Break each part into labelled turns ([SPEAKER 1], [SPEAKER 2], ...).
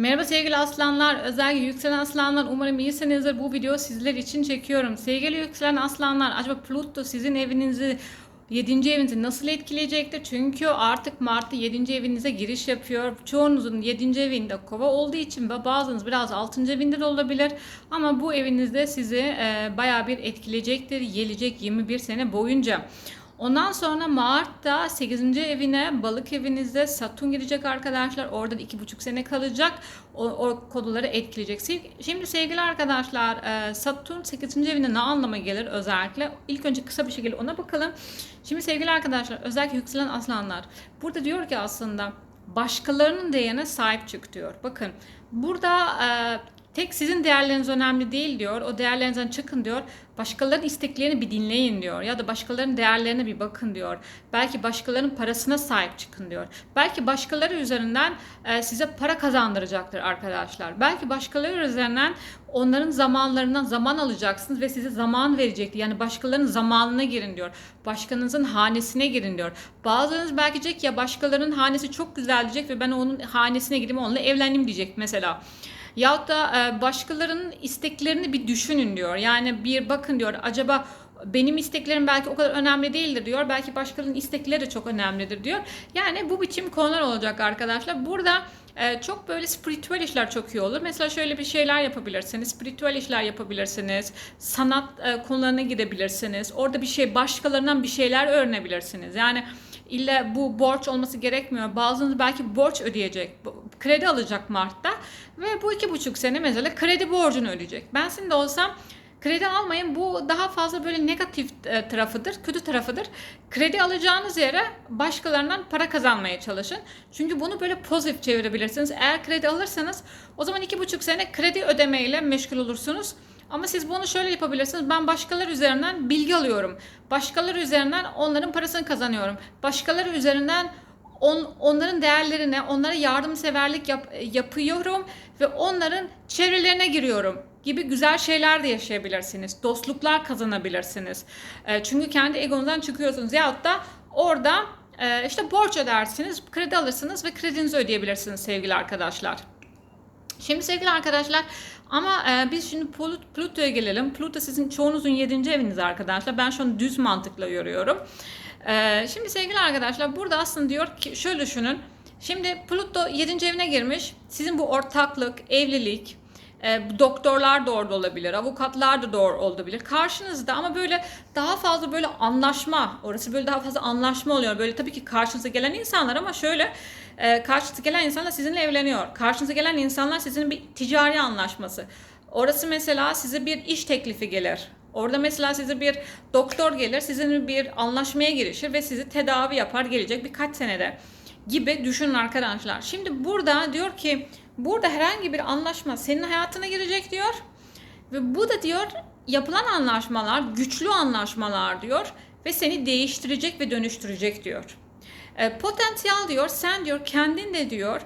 [SPEAKER 1] Merhaba sevgili aslanlar, özellikle yükselen aslanlar umarım iyisinizdir. Bu video sizler için çekiyorum. Sevgili yükselen aslanlar, acaba Pluto sizin evinizi 7. evinizi nasıl etkileyecektir? Çünkü artık Mart'ta 7. evinize giriş yapıyor. Çoğunuzun 7. evinde kova olduğu için ve bazınız biraz 6. evinde de olabilir. Ama bu evinizde sizi e, bayağı bir etkileyecektir. Gelecek 21 sene boyunca. Ondan sonra Mart'ta 8. evine balık evinizde Satürn girecek arkadaşlar. Orada da 2,5 sene kalacak. O, o konuları etkileyecek. Şimdi sevgili arkadaşlar e, Satürn 8. evinde ne anlama gelir özellikle? İlk önce kısa bir şekilde ona bakalım. Şimdi sevgili arkadaşlar özellikle yükselen aslanlar. Burada diyor ki aslında başkalarının değerine sahip çık diyor. Bakın burada e, tek sizin değerleriniz önemli değil diyor. O değerlerinizden çıkın diyor. Başkalarının isteklerini bir dinleyin diyor. Ya da başkalarının değerlerine bir bakın diyor. Belki başkalarının parasına sahip çıkın diyor. Belki başkaları üzerinden e, size para kazandıracaktır arkadaşlar. Belki başkaları üzerinden onların zamanlarından zaman alacaksınız ve size zaman verecektir. Yani başkalarının zamanına girin diyor. Başkanınızın hanesine girin diyor. Bazılarınız belki diyecek ya başkalarının hanesi çok güzel diyecek ve ben onun hanesine gireyim onunla evleneyim diyecek mesela. Yahut da e, başkalarının isteklerini bir düşünün diyor. Yani bir bakın diyor acaba benim isteklerim belki o kadar önemli değildir diyor. Belki başkalarının istekleri de çok önemlidir diyor. Yani bu biçim konular olacak arkadaşlar. Burada e, çok böyle spiritüel işler çok iyi olur. Mesela şöyle bir şeyler yapabilirsiniz. Spiritüel işler yapabilirsiniz. Sanat e, konularına gidebilirsiniz. Orada bir şey başkalarından bir şeyler öğrenebilirsiniz. Yani İlla bu borç olması gerekmiyor. Bazınız belki borç ödeyecek. Kredi alacak Mart'ta ve bu iki buçuk sene mesela kredi borcunu ödeyecek. Ben şimdi olsam kredi almayın. Bu daha fazla böyle negatif e, tarafıdır, kötü tarafıdır. Kredi alacağınız yere başkalarından para kazanmaya çalışın. Çünkü bunu böyle pozitif çevirebilirsiniz. Eğer kredi alırsanız o zaman iki buçuk sene kredi ödemeyle meşgul olursunuz. Ama siz bunu şöyle yapabilirsiniz. Ben başkaları üzerinden bilgi alıyorum. Başkaları üzerinden onların parasını kazanıyorum. Başkaları üzerinden on, onların değerlerine, onlara yardımseverlik yap, yapıyorum ve onların çevrelerine giriyorum gibi güzel şeyler de yaşayabilirsiniz. Dostluklar kazanabilirsiniz. E, çünkü kendi egonuzdan çıkıyorsunuz. Yahut da orada e, işte borç ödersiniz, kredi alırsınız ve kredinizi ödeyebilirsiniz sevgili arkadaşlar. Şimdi sevgili arkadaşlar ama e, biz şimdi Plut- Pluto'ya gelelim. Pluto sizin çoğunuzun 7. eviniz arkadaşlar. Ben şu an düz mantıkla görüyorum. E, şimdi sevgili arkadaşlar burada aslında diyor ki şöyle düşünün. Şimdi Pluto 7. evine girmiş. Sizin bu ortaklık, evlilik, e, doktorlar da orada olabilir, avukatlar da doğru olabilir. Karşınızda ama böyle daha fazla böyle anlaşma, orası böyle daha fazla anlaşma oluyor. Böyle tabii ki karşınıza gelen insanlar ama şöyle e, karşınıza gelen insanlar sizinle evleniyor. Karşınıza gelen insanlar sizin bir ticari anlaşması. Orası mesela size bir iş teklifi gelir. Orada mesela size bir doktor gelir, sizinle bir anlaşmaya girişir ve sizi tedavi yapar gelecek birkaç senede gibi düşünün arkadaşlar. Şimdi burada diyor ki burada herhangi bir anlaşma senin hayatına girecek diyor. Ve bu da diyor yapılan anlaşmalar güçlü anlaşmalar diyor ve seni değiştirecek ve dönüştürecek diyor. E, potansiyel diyor sen diyor kendin de diyor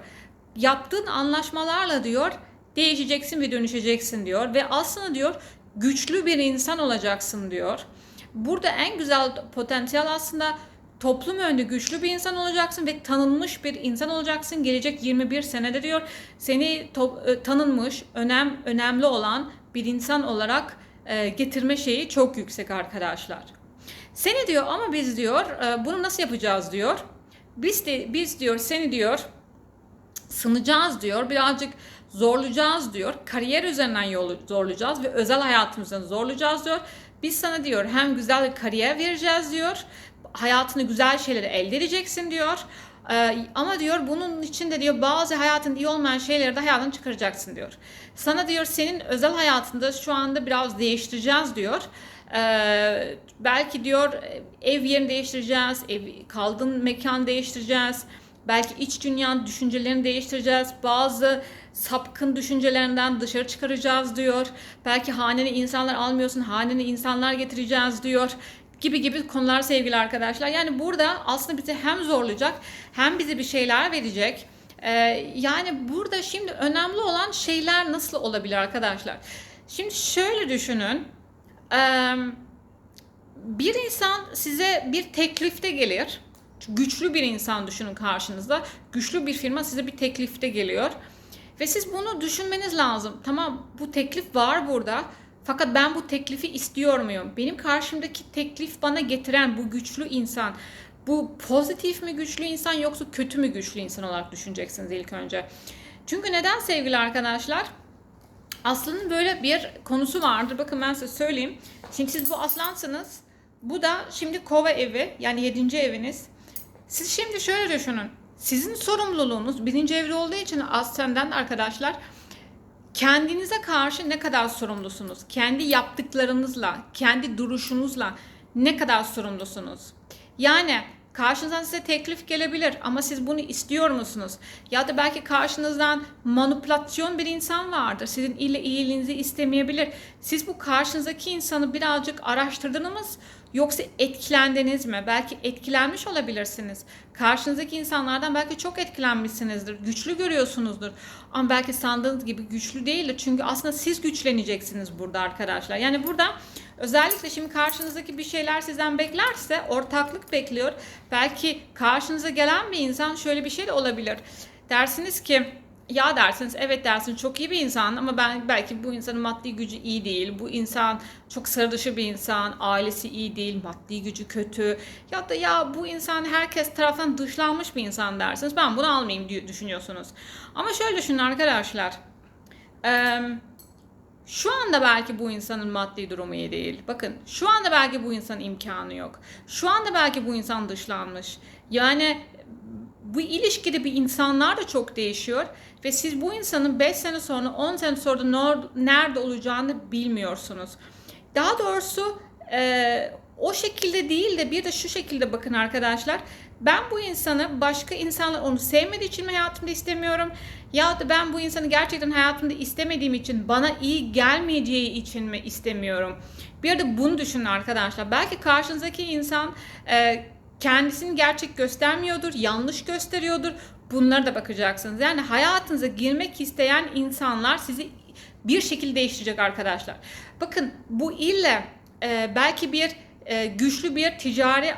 [SPEAKER 1] yaptığın anlaşmalarla diyor değişeceksin ve dönüşeceksin diyor ve aslında diyor güçlü bir insan olacaksın diyor. Burada en güzel potansiyel aslında toplum önünde güçlü bir insan olacaksın ve tanınmış bir insan olacaksın. Gelecek 21 senede diyor seni e, tanınmış, önem önemli olan bir insan olarak e, getirme şeyi çok yüksek arkadaşlar. Seni diyor ama biz diyor e, bunu nasıl yapacağız diyor. Biz de biz diyor seni diyor sınayacağız diyor. Birazcık zorlayacağız diyor. Kariyer üzerinden yolu zorlayacağız ve özel hayatımızdan zorlayacağız diyor. Biz sana diyor hem güzel bir kariyer vereceğiz diyor. Hayatını güzel şeyleri elde edeceksin diyor. Ee, ama diyor bunun için de diyor bazı hayatın iyi olmayan şeyleri de hayatını çıkaracaksın diyor. Sana diyor senin özel hayatında şu anda biraz değiştireceğiz diyor. Ee, belki diyor ev yerini değiştireceğiz, ev, kaldığın mekan değiştireceğiz. Belki iç dünyanın düşüncelerini değiştireceğiz. Bazı sapkın düşüncelerinden dışarı çıkaracağız diyor. Belki hanene insanlar almıyorsun, hanene insanlar getireceğiz diyor gibi gibi konular sevgili arkadaşlar. Yani burada aslında bizi hem zorlayacak hem bize bir şeyler verecek. Ee, yani burada şimdi önemli olan şeyler nasıl olabilir arkadaşlar? Şimdi şöyle düşünün. Ee, bir insan size bir teklifte gelir. Güçlü bir insan düşünün karşınızda. Güçlü bir firma size bir teklifte geliyor. Ve siz bunu düşünmeniz lazım. Tamam bu teklif var burada. Fakat ben bu teklifi istiyor muyum? Benim karşımdaki teklif bana getiren bu güçlü insan bu pozitif mi güçlü insan yoksa kötü mü güçlü insan olarak düşüneceksiniz ilk önce. Çünkü neden sevgili arkadaşlar? Aslı'nın böyle bir konusu vardır. Bakın ben size söyleyeyim. Şimdi siz bu aslansınız. Bu da şimdi kova evi yani yedinci eviniz. Siz şimdi şöyle düşünün. Sizin sorumluluğunuz birinci evli olduğu için ascenden arkadaşlar kendinize karşı ne kadar sorumlusunuz? Kendi yaptıklarınızla, kendi duruşunuzla ne kadar sorumlusunuz? Yani karşınızdan size teklif gelebilir ama siz bunu istiyor musunuz? Ya da belki karşınızdan manipülasyon bir insan vardır. Sizin ile iyiliğinizi istemeyebilir. Siz bu karşınızdaki insanı birazcık araştırdınız Yoksa etkilendiniz mi? Belki etkilenmiş olabilirsiniz. Karşınızdaki insanlardan belki çok etkilenmişsinizdir. Güçlü görüyorsunuzdur. Ama belki sandığınız gibi güçlü değildir. Çünkü aslında siz güçleneceksiniz burada arkadaşlar. Yani burada özellikle şimdi karşınızdaki bir şeyler sizden beklerse ortaklık bekliyor. Belki karşınıza gelen bir insan şöyle bir şey de olabilir. Dersiniz ki ya dersiniz evet dersiniz çok iyi bir insan ama ben belki bu insanın maddi gücü iyi değil. Bu insan çok sıra dışı bir insan, ailesi iyi değil, maddi gücü kötü. Ya da ya bu insan herkes tarafından dışlanmış bir insan dersiniz. Ben bunu almayayım diye düşünüyorsunuz. Ama şöyle düşünün arkadaşlar. Eee şu anda belki bu insanın maddi durumu iyi değil. Bakın şu anda belki bu insanın imkanı yok. Şu anda belki bu insan dışlanmış. Yani bu ilişkide bir insanlar da çok değişiyor ve siz bu insanın 5 sene sonra 10 sene sonra nerede olacağını bilmiyorsunuz. Daha doğrusu e, o şekilde değil de bir de şu şekilde bakın arkadaşlar. Ben bu insanı başka insanlar onu sevmediği için mi hayatımda istemiyorum? Ya da ben bu insanı gerçekten hayatımda istemediğim için bana iyi gelmeyeceği için mi istemiyorum? Bir de bunu düşünün arkadaşlar. Belki karşınızdaki insan e, kendisini gerçek göstermiyordur, yanlış gösteriyordur. Bunlara da bakacaksınız. Yani hayatınıza girmek isteyen insanlar sizi bir şekilde değiştirecek arkadaşlar. Bakın bu ille e, belki bir e, güçlü bir ticari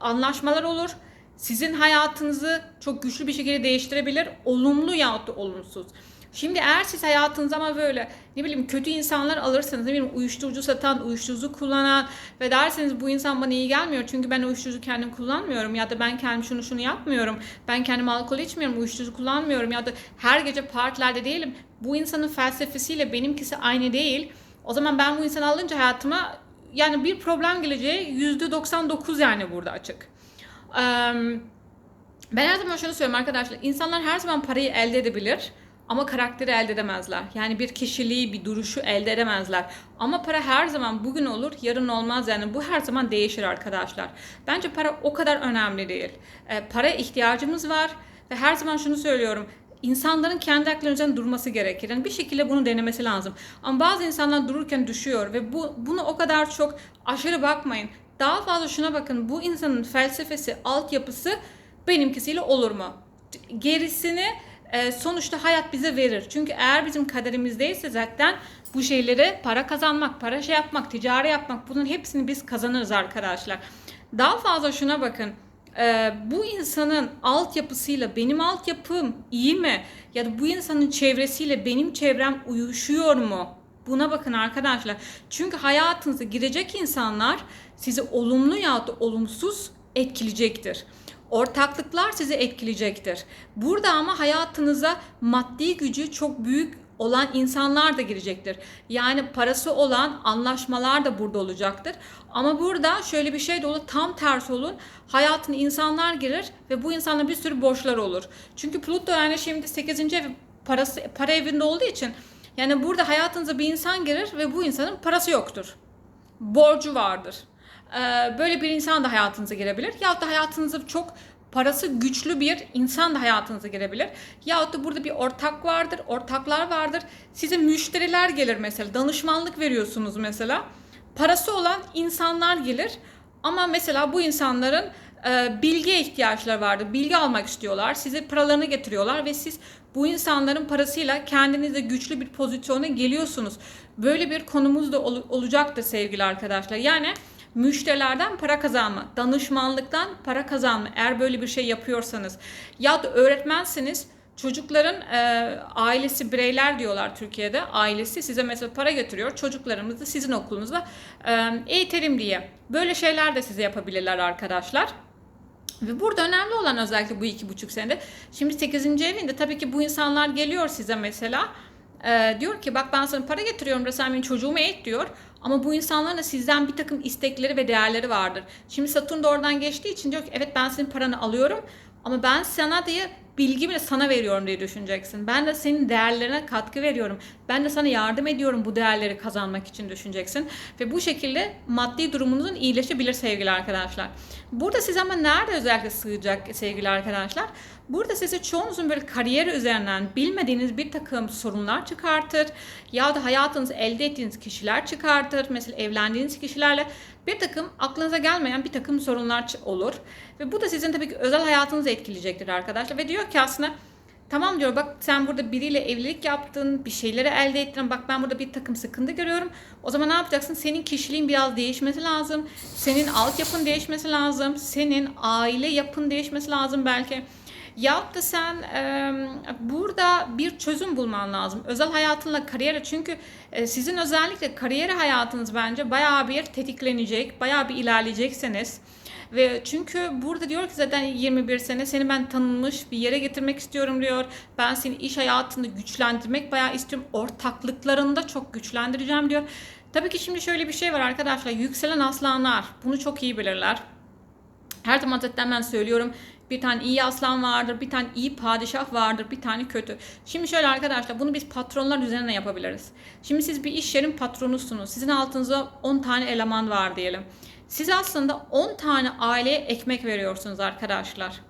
[SPEAKER 1] anlaşmalar olur. Sizin hayatınızı çok güçlü bir şekilde değiştirebilir. Olumlu yahut da olumsuz. Şimdi eğer siz hayatınızda ama böyle ne bileyim kötü insanlar alırsanız ne bileyim uyuşturucu satan, uyuşturucu kullanan ve derseniz bu insan bana iyi gelmiyor çünkü ben uyuşturucu kendim kullanmıyorum ya da ben kendim şunu şunu yapmıyorum. Ben kendim alkol içmiyorum, uyuşturucu kullanmıyorum ya da her gece partilerde değilim. Bu insanın felsefesiyle benimkisi aynı değil. O zaman ben bu insanı alınca hayatıma yani bir problem geleceği %99 yani burada açık. Ben her zaman şunu söylüyorum arkadaşlar. İnsanlar her zaman parayı elde edebilir ama karakteri elde edemezler. Yani bir kişiliği, bir duruşu elde edemezler. Ama para her zaman bugün olur, yarın olmaz. Yani bu her zaman değişir arkadaşlar. Bence para o kadar önemli değil. E, paraya ihtiyacımız var ve her zaman şunu söylüyorum. İnsanların kendi hakları durması gerekir. Yani bir şekilde bunu denemesi lazım. Ama bazı insanlar dururken düşüyor ve bu bunu o kadar çok aşırı bakmayın. Daha fazla şuna bakın. Bu insanın felsefesi, altyapısı benimkisiyle olur mu? Gerisini sonuçta hayat bize verir. Çünkü eğer bizim kaderimizdeyse zaten bu şeyleri para kazanmak, para şey yapmak, ticari yapmak bunun hepsini biz kazanırız arkadaşlar. Daha fazla şuna bakın. Ee, bu insanın altyapısıyla benim altyapım iyi mi? Ya da bu insanın çevresiyle benim çevrem uyuşuyor mu? Buna bakın arkadaşlar. Çünkü hayatınıza girecek insanlar sizi olumlu ya da olumsuz etkileyecektir. Ortaklıklar sizi etkileyecektir. Burada ama hayatınıza maddi gücü çok büyük olan insanlar da girecektir. Yani parası olan anlaşmalar da burada olacaktır. Ama burada şöyle bir şey de olur. Tam tersi olun. Hayatına insanlar girer ve bu insanla bir sürü borçlar olur. Çünkü Pluto yani şimdi 8. ev parası para evinde olduğu için yani burada hayatınıza bir insan girer ve bu insanın parası yoktur. Borcu vardır. Ee, böyle bir insan da hayatınıza girebilir. Ya da hayatınıza çok parası güçlü bir insan da hayatınıza girebilir. Ya da burada bir ortak vardır, ortaklar vardır. Size müşteriler gelir mesela, danışmanlık veriyorsunuz mesela. Parası olan insanlar gelir ama mesela bu insanların e, bilgiye ihtiyaçları vardır. Bilgi almak istiyorlar. Size paralarını getiriyorlar ve siz bu insanların parasıyla kendinize güçlü bir pozisyona geliyorsunuz. Böyle bir konumuz da ol- olacaktır sevgili arkadaşlar. Yani müşterilerden para kazanma, danışmanlıktan para kazanma eğer böyle bir şey yapıyorsanız ya da öğretmensiniz çocukların e, ailesi bireyler diyorlar Türkiye'de. Ailesi size mesela para getiriyor. Çocuklarımızı sizin okulunuzda e, eğitelim diye. Böyle şeyler de size yapabilirler arkadaşlar. Ve burada önemli olan özellikle bu iki buçuk senede. Şimdi 8. evinde tabii ki bu insanlar geliyor size mesela. e, diyor ki bak ben sana para getiriyorum da sen benim çocuğumu eğit diyor. Ama bu insanların da sizden bir takım istekleri ve değerleri vardır. Şimdi Satürn de oradan geçtiği için diyor ki evet ben senin paranı alıyorum ama ben sana diye bilgimi de sana veriyorum diye düşüneceksin. Ben de senin değerlerine katkı veriyorum. Ben de sana yardım ediyorum bu değerleri kazanmak için düşüneceksin. Ve bu şekilde maddi durumunuzun iyileşebilir sevgili arkadaşlar. Burada siz ama nerede özellikle sığacak sevgili arkadaşlar? Burada size çoğunuzun böyle kariyer üzerinden bilmediğiniz bir takım sorunlar çıkartır. Ya da hayatınızı elde ettiğiniz kişiler çıkartır. Mesela evlendiğiniz kişilerle bir takım aklınıza gelmeyen bir takım sorunlar olur. Ve bu da sizin tabii ki özel hayatınızı etkileyecektir arkadaşlar. Ve diyor ki aslında tamam diyor bak sen burada biriyle evlilik yaptın, bir şeyleri elde ettin. Bak ben burada bir takım sıkıntı görüyorum. O zaman ne yapacaksın? Senin kişiliğin biraz değişmesi lazım. Senin altyapın değişmesi lazım. Senin aile yapın değişmesi lazım belki. Yahut da sen e, burada bir çözüm bulman lazım. Özel hayatınla kariyere çünkü e, sizin özellikle kariyer hayatınız bence bayağı bir tetiklenecek, bayağı bir ilerleyeceksiniz. Ve çünkü burada diyor ki zaten 21 sene seni ben tanınmış bir yere getirmek istiyorum diyor. Ben seni iş hayatında güçlendirmek bayağı istiyorum. Ortaklıklarında çok güçlendireceğim diyor. Tabii ki şimdi şöyle bir şey var arkadaşlar. Yükselen aslanlar bunu çok iyi bilirler. Her zaman zaten ben söylüyorum. Bir tane iyi aslan vardır, bir tane iyi padişah vardır, bir tane kötü. Şimdi şöyle arkadaşlar bunu biz patronlar üzerine yapabiliriz. Şimdi siz bir iş yerin patronusunuz. Sizin altınızda 10 tane eleman var diyelim. Siz aslında 10 tane aileye ekmek veriyorsunuz arkadaşlar.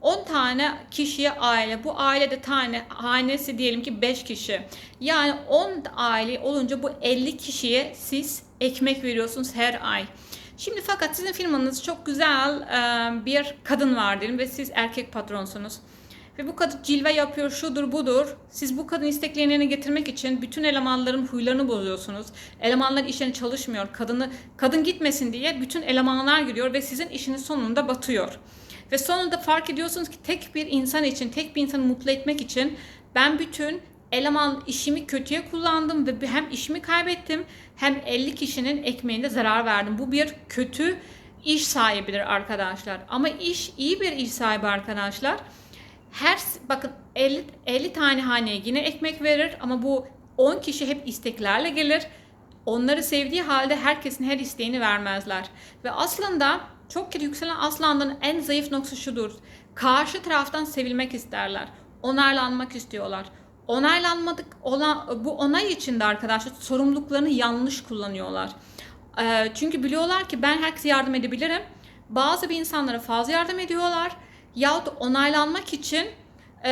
[SPEAKER 1] 10 tane kişiye aile. Bu ailede tane hanesi diyelim ki 5 kişi. Yani 10 aile olunca bu 50 kişiye siz ekmek veriyorsunuz her ay. Şimdi fakat sizin firmanız çok güzel e, bir kadın var diyelim ve siz erkek patronsunuz. Ve bu kadın cilve yapıyor, şudur budur. Siz bu kadın isteklerini getirmek için bütün elemanların huylarını bozuyorsunuz. Elemanlar işlerine çalışmıyor. Kadını kadın gitmesin diye bütün elemanlar giriyor ve sizin işiniz sonunda batıyor. Ve sonunda fark ediyorsunuz ki tek bir insan için, tek bir insanı mutlu etmek için ben bütün eleman işimi kötüye kullandım ve hem işimi kaybettim hem 50 kişinin ekmeğinde zarar verdim. Bu bir kötü iş sahibidir arkadaşlar. Ama iş iyi bir iş sahibi arkadaşlar. Her bakın 50 50 tane haneye yine ekmek verir ama bu 10 kişi hep isteklerle gelir. Onları sevdiği halde herkesin her isteğini vermezler. Ve aslında çok kere yükselen aslanların en zayıf noktası şudur. Karşı taraftan sevilmek isterler. Onaylanmak istiyorlar. Onaylanmadık olan bu onay içinde arkadaşlar sorumluluklarını yanlış kullanıyorlar. Ee, çünkü biliyorlar ki ben herkese yardım edebilirim. Bazı bir insanlara fazla yardım ediyorlar. Yahut onaylanmak için e,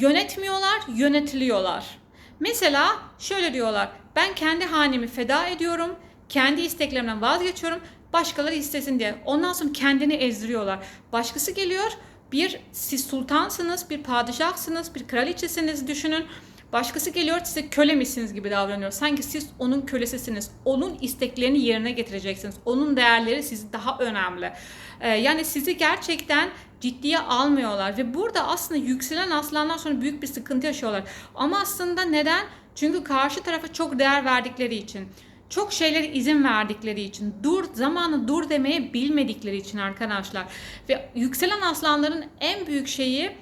[SPEAKER 1] yönetmiyorlar, yönetiliyorlar. Mesela şöyle diyorlar. Ben kendi hanemi feda ediyorum. Kendi isteklerimden vazgeçiyorum. Başkaları istesin diye. Ondan sonra kendini ezdiriyorlar. Başkası geliyor. Bir siz sultansınız, bir padişahsınız, bir kraliçesiniz düşünün. Başkası geliyor size köle misiniz gibi davranıyor. Sanki siz onun kölesisiniz. Onun isteklerini yerine getireceksiniz. Onun değerleri sizi daha önemli. Ee, yani sizi gerçekten ciddiye almıyorlar ve burada aslında yükselen aslanlar sonra büyük bir sıkıntı yaşıyorlar. Ama aslında neden? Çünkü karşı tarafa çok değer verdikleri için. Çok şeylere izin verdikleri için, dur zamanı dur demeye bilmedikleri için arkadaşlar. Ve yükselen aslanların en büyük şeyi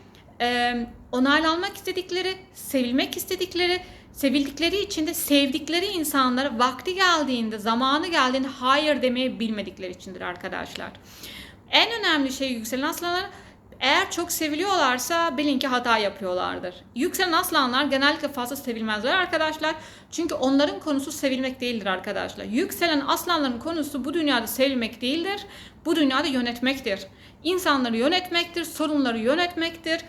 [SPEAKER 1] e, onaylanmak istedikleri, sevilmek istedikleri, sevildikleri için de sevdikleri insanlara vakti geldiğinde, zamanı geldiğinde hayır demeye bilmedikleri içindir arkadaşlar. En önemli şey yükselen aslanlar eğer çok seviliyorlarsa bilin ki hata yapıyorlardır. Yükselen aslanlar genellikle fazla sevilmezler arkadaşlar. Çünkü onların konusu sevilmek değildir arkadaşlar. Yükselen aslanların konusu bu dünyada sevilmek değildir. Bu dünyada yönetmektir. İnsanları yönetmektir, sorunları yönetmektir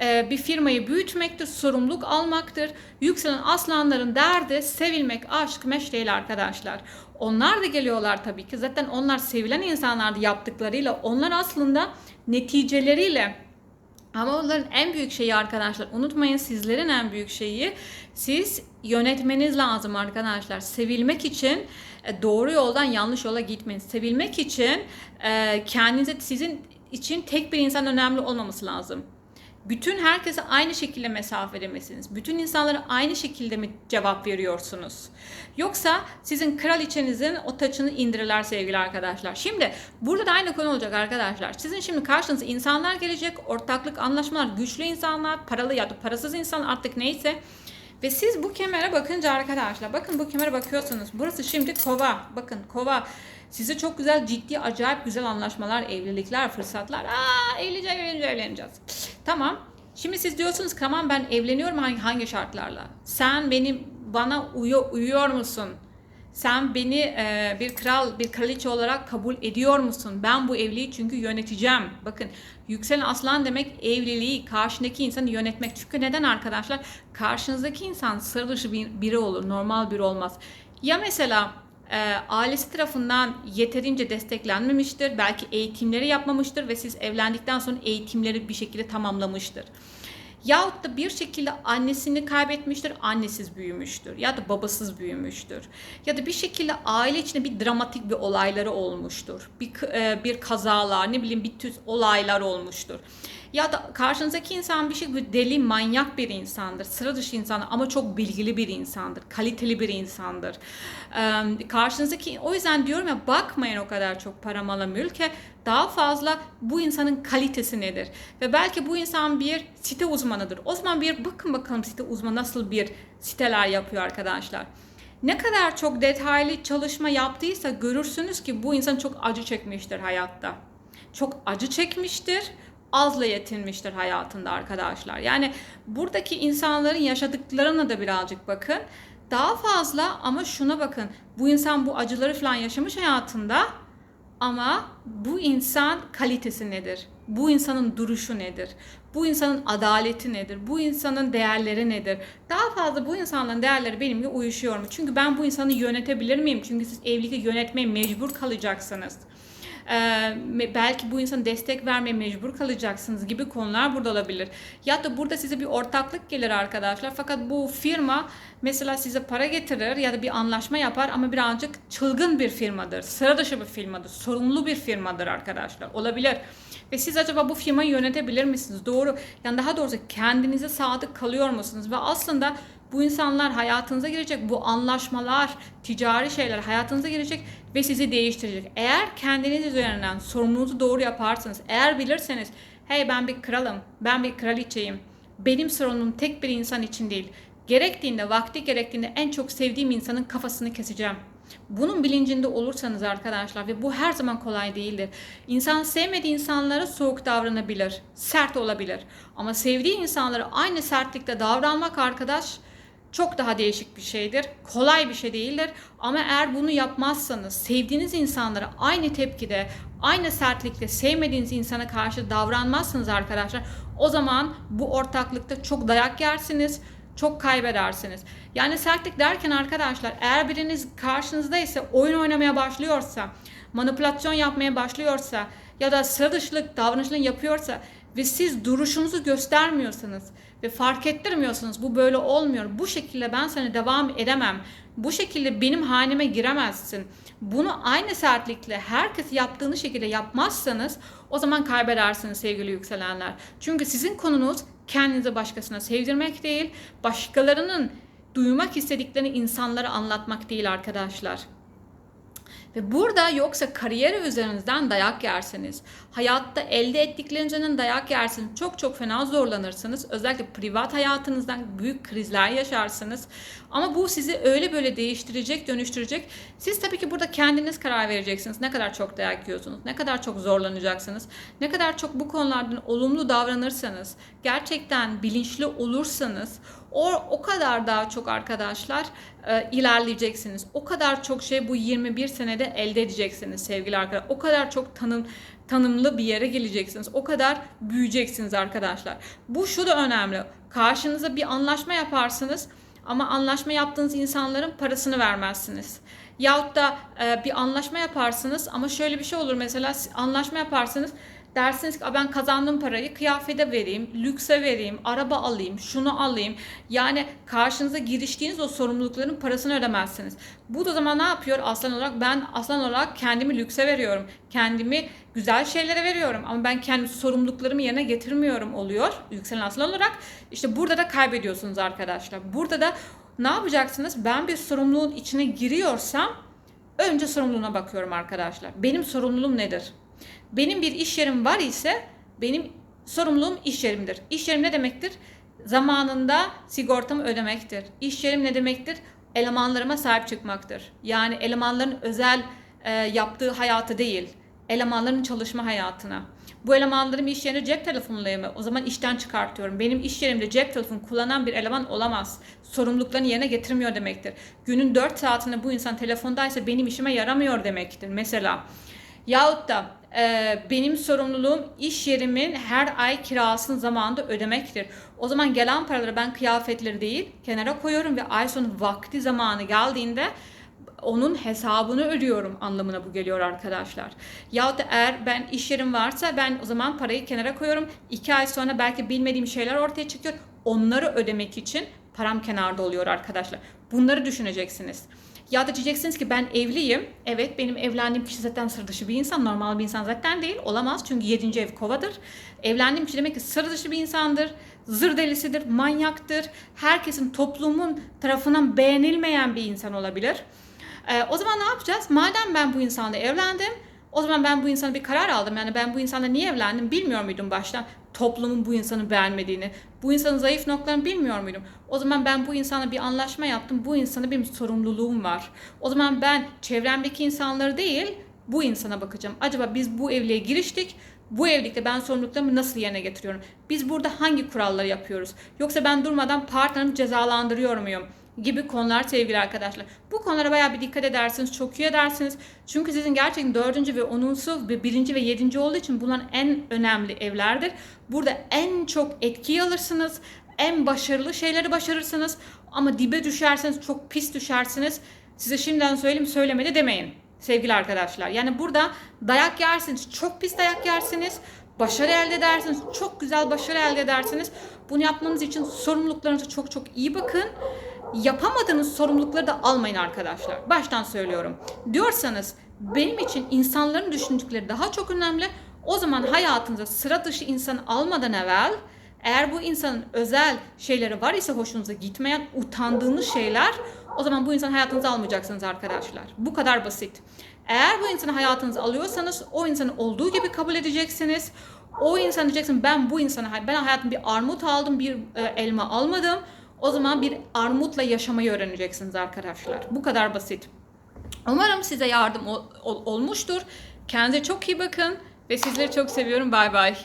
[SPEAKER 1] bir firmayı büyütmektir, sorumluluk almaktır. Yükselen aslanların derdi sevilmek, aşk, meş değil arkadaşlar. Onlar da geliyorlar tabii ki. Zaten onlar sevilen insanlardı yaptıklarıyla. Onlar aslında neticeleriyle ama onların en büyük şeyi arkadaşlar unutmayın sizlerin en büyük şeyi siz yönetmeniz lazım arkadaşlar. Sevilmek için e, doğru yoldan yanlış yola gitmeyin. Sevilmek için e, kendinize sizin için tek bir insan önemli olmaması lazım. Bütün herkese aynı şekilde mesafede misiniz? Bütün insanlara aynı şekilde mi cevap veriyorsunuz? Yoksa sizin kraliçenizin o taçını indirirler sevgili arkadaşlar. Şimdi burada da aynı konu olacak arkadaşlar. Sizin şimdi karşınıza insanlar gelecek. Ortaklık, anlaşmalar, güçlü insanlar, paralı ya da parasız insan artık neyse. Ve siz bu kemere bakınca arkadaşlar bakın bu kemere bakıyorsunuz. Burası şimdi kova. Bakın kova. Size çok güzel ciddi acayip güzel anlaşmalar, evlilikler, fırsatlar. Aa evleneceğiz, evleneceğiz, evleneceğiz. Tamam. Şimdi siz diyorsunuz tamam ben evleniyorum hangi, hangi şartlarla? Sen benim bana uyu, uyuyor musun? Sen beni e, bir kral, bir kraliçe olarak kabul ediyor musun? Ben bu evliliği çünkü yöneteceğim. Bakın yükselen aslan demek evliliği, karşındaki insanı yönetmek. Çünkü neden arkadaşlar? Karşınızdaki insan sıra dışı bir, biri olur, normal biri olmaz. Ya mesela e, ailesi tarafından yeterince desteklenmemiştir, belki eğitimleri yapmamıştır ve siz evlendikten sonra eğitimleri bir şekilde tamamlamıştır. Yahut da bir şekilde annesini kaybetmiştir, annesiz büyümüştür ya da babasız büyümüştür. Ya da bir şekilde aile içinde bir dramatik bir olayları olmuştur. Bir, e, bir kazalar, ne bileyim bir tür olaylar olmuştur. Ya da karşınızdaki insan bir şekilde deli, manyak bir insandır. Sıra dışı insandır ama çok bilgili bir insandır. Kaliteli bir insandır. Ee, karşınızdaki o yüzden diyorum ya bakmayın o kadar çok para mala mülke. Daha fazla bu insanın kalitesi nedir? Ve belki bu insan bir site uzmanıdır. O zaman bir bakın bakalım site uzmanı nasıl bir siteler yapıyor arkadaşlar. Ne kadar çok detaylı çalışma yaptıysa görürsünüz ki bu insan çok acı çekmiştir hayatta. Çok acı çekmiştir azla yetinmiştir hayatında arkadaşlar. Yani buradaki insanların yaşadıklarına da birazcık bakın. Daha fazla ama şuna bakın. Bu insan bu acıları falan yaşamış hayatında ama bu insan kalitesi nedir? Bu insanın duruşu nedir? Bu insanın adaleti nedir? Bu insanın değerleri nedir? Daha fazla bu insanların değerleri benimle uyuşuyor mu? Çünkü ben bu insanı yönetebilir miyim? Çünkü siz evlilikte yönetmeye mecbur kalacaksınız. Ee, belki bu insan destek vermeye mecbur kalacaksınız gibi konular burada olabilir. Ya da burada size bir ortaklık gelir arkadaşlar. Fakat bu firma mesela size para getirir ya da bir anlaşma yapar ama birazcık çılgın bir firmadır. Sıra dışı bir firmadır. Sorumlu bir firmadır arkadaşlar. Olabilir. Ve siz acaba bu firmayı yönetebilir misiniz? Doğru. Yani daha doğrusu kendinize sadık kalıyor musunuz? Ve aslında bu insanlar hayatınıza girecek. Bu anlaşmalar, ticari şeyler hayatınıza girecek ve sizi değiştirecek. Eğer kendiniz üzerinden sorumluluğunuzu doğru yaparsanız, eğer bilirseniz hey ben bir kralım, ben bir kraliçeyim. Benim sorumluluğum tek bir insan için değil. Gerektiğinde, vakti gerektiğinde en çok sevdiğim insanın kafasını keseceğim. Bunun bilincinde olursanız arkadaşlar ve bu her zaman kolay değildir. İnsan sevmediği insanlara soğuk davranabilir, sert olabilir. Ama sevdiği insanlara aynı sertlikte davranmak arkadaş çok daha değişik bir şeydir. Kolay bir şey değildir. Ama eğer bunu yapmazsanız, sevdiğiniz insanlara aynı tepkide, aynı sertlikte sevmediğiniz insana karşı davranmazsınız arkadaşlar. O zaman bu ortaklıkta çok dayak yersiniz, çok kaybedersiniz. Yani sertlik derken arkadaşlar eğer biriniz karşınızda ise oyun oynamaya başlıyorsa, manipülasyon yapmaya başlıyorsa ya da sıra dışılık davranışını yapıyorsa ve siz duruşunuzu göstermiyorsanız ve fark ettirmiyorsunuz bu böyle olmuyor. Bu şekilde ben sana devam edemem. Bu şekilde benim haneme giremezsin. Bunu aynı sertlikle herkes yaptığını şekilde yapmazsanız o zaman kaybedersiniz sevgili yükselenler. Çünkü sizin konunuz kendinizi başkasına sevdirmek değil, başkalarının duymak istediklerini insanlara anlatmak değil arkadaşlar. Ve burada yoksa kariyer üzerinizden dayak yersiniz. Hayatta elde ettiklerinizden dayak yersiniz. Çok çok fena zorlanırsınız. Özellikle privat hayatınızdan büyük krizler yaşarsınız. Ama bu sizi öyle böyle değiştirecek, dönüştürecek. Siz tabii ki burada kendiniz karar vereceksiniz. Ne kadar çok dayak yiyorsunuz, ne kadar çok zorlanacaksınız, ne kadar çok bu konulardan olumlu davranırsanız, gerçekten bilinçli olursanız o, o kadar daha çok arkadaşlar e, ilerleyeceksiniz. O kadar çok şey bu 21 senede elde edeceksiniz sevgili arkadaşlar. O kadar çok tanım tanımlı bir yere geleceksiniz. O kadar büyüyeceksiniz arkadaşlar. Bu şu da önemli. Karşınıza bir anlaşma yaparsınız ama anlaşma yaptığınız insanların parasını vermezsiniz. Yahut da e, bir anlaşma yaparsınız ama şöyle bir şey olur mesela anlaşma yaparsınız Dersiniz ki "Aa, ben kazandığım parayı kıyafete vereyim, lükse vereyim, araba alayım, şunu alayım. Yani karşınıza giriştiğiniz o sorumlulukların parasını ödemezsiniz. Bu da zaman ne yapıyor aslan olarak? Ben aslan olarak kendimi lükse veriyorum. Kendimi güzel şeylere veriyorum ama ben kendi sorumluluklarımı yerine getirmiyorum oluyor yükselen aslan olarak. İşte burada da kaybediyorsunuz arkadaşlar. Burada da ne yapacaksınız? Ben bir sorumluluğun içine giriyorsam önce sorumluluğuna bakıyorum arkadaşlar. Benim sorumluluğum nedir? Benim bir iş yerim var ise benim sorumluluğum iş yerimdir. İş yerim ne demektir? Zamanında sigortamı ödemektir. İş yerim ne demektir? Elemanlarıma sahip çıkmaktır. Yani elemanların özel e, yaptığı hayatı değil, elemanların çalışma hayatına. Bu elemanlarım iş yerine cep telefonuyla mı? O zaman işten çıkartıyorum. Benim iş yerimde cep telefonu kullanan bir eleman olamaz. Sorumluluklarını yerine getirmiyor demektir. Günün 4 saatinde bu insan telefondaysa benim işime yaramıyor demektir mesela. Yahut da benim sorumluluğum iş yerimin her ay kirasını zamanında ödemektir. O zaman gelen paraları ben kıyafetleri değil kenara koyuyorum ve ay sonu vakti zamanı geldiğinde onun hesabını ödüyorum anlamına bu geliyor arkadaşlar. Yahut da eğer ben iş yerim varsa ben o zaman parayı kenara koyuyorum. İki ay sonra belki bilmediğim şeyler ortaya çıkıyor. Onları ödemek için param kenarda oluyor arkadaşlar. Bunları düşüneceksiniz. Ya da diyeceksiniz ki ben evliyim. Evet benim evlendiğim kişi zaten sır dışı bir insan. Normal bir insan zaten değil. Olamaz çünkü 7. ev kovadır. Evlendiğim kişi demek ki sır dışı bir insandır. Zır delisidir, manyaktır. Herkesin toplumun tarafından beğenilmeyen bir insan olabilir. Ee, o zaman ne yapacağız? Madem ben bu insanla evlendim, o zaman ben bu insana bir karar aldım. Yani ben bu insanla niye evlendim bilmiyor muydum baştan? Toplumun bu insanı beğenmediğini, bu insanın zayıf noktalarını bilmiyor muydum? O zaman ben bu insana bir anlaşma yaptım. Bu insana benim sorumluluğum var. O zaman ben çevremdeki insanları değil, bu insana bakacağım. Acaba biz bu evliliğe giriştik. Bu evlilikte ben sorumluluklarımı nasıl yerine getiriyorum? Biz burada hangi kuralları yapıyoruz? Yoksa ben durmadan partnerimi cezalandırıyor muyum? Gibi konular sevgili arkadaşlar. Bu konulara bayağı bir dikkat edersiniz, çok iyi edersiniz. Çünkü sizin gerçekten dördüncü ve onuncu ve birinci ve yedinci olduğu için bunlar en önemli evlerdir. Burada en çok etki alırsınız, en başarılı şeyleri başarırsınız. Ama dibe düşerseniz, çok pis düşersiniz. Size şimdiden söyleyeyim, söylemedi demeyin sevgili arkadaşlar. Yani burada dayak yersiniz, çok pis dayak yersiniz. Başarı elde edersiniz, çok güzel başarı elde edersiniz. Bunu yapmanız için sorumluluklarınıza çok çok iyi bakın yapamadığınız sorumlulukları da almayın arkadaşlar. Baştan söylüyorum. Diyorsanız benim için insanların düşündükleri daha çok önemli. O zaman hayatınıza sıra dışı insan almadan evvel eğer bu insanın özel şeyleri var ise hoşunuza gitmeyen, utandığınız şeyler o zaman bu insanı hayatınıza almayacaksınız arkadaşlar. Bu kadar basit. Eğer bu insanı hayatınıza alıyorsanız o insanı olduğu gibi kabul edeceksiniz. O insan diyeceksin ben bu insanı ben hayatımda bir armut aldım bir e, elma almadım. O zaman bir armutla yaşamayı öğreneceksiniz arkadaşlar. Bu kadar basit. Umarım size yardım ol- ol- olmuştur. Kendinize çok iyi bakın ve sizleri çok seviyorum. Bay bay.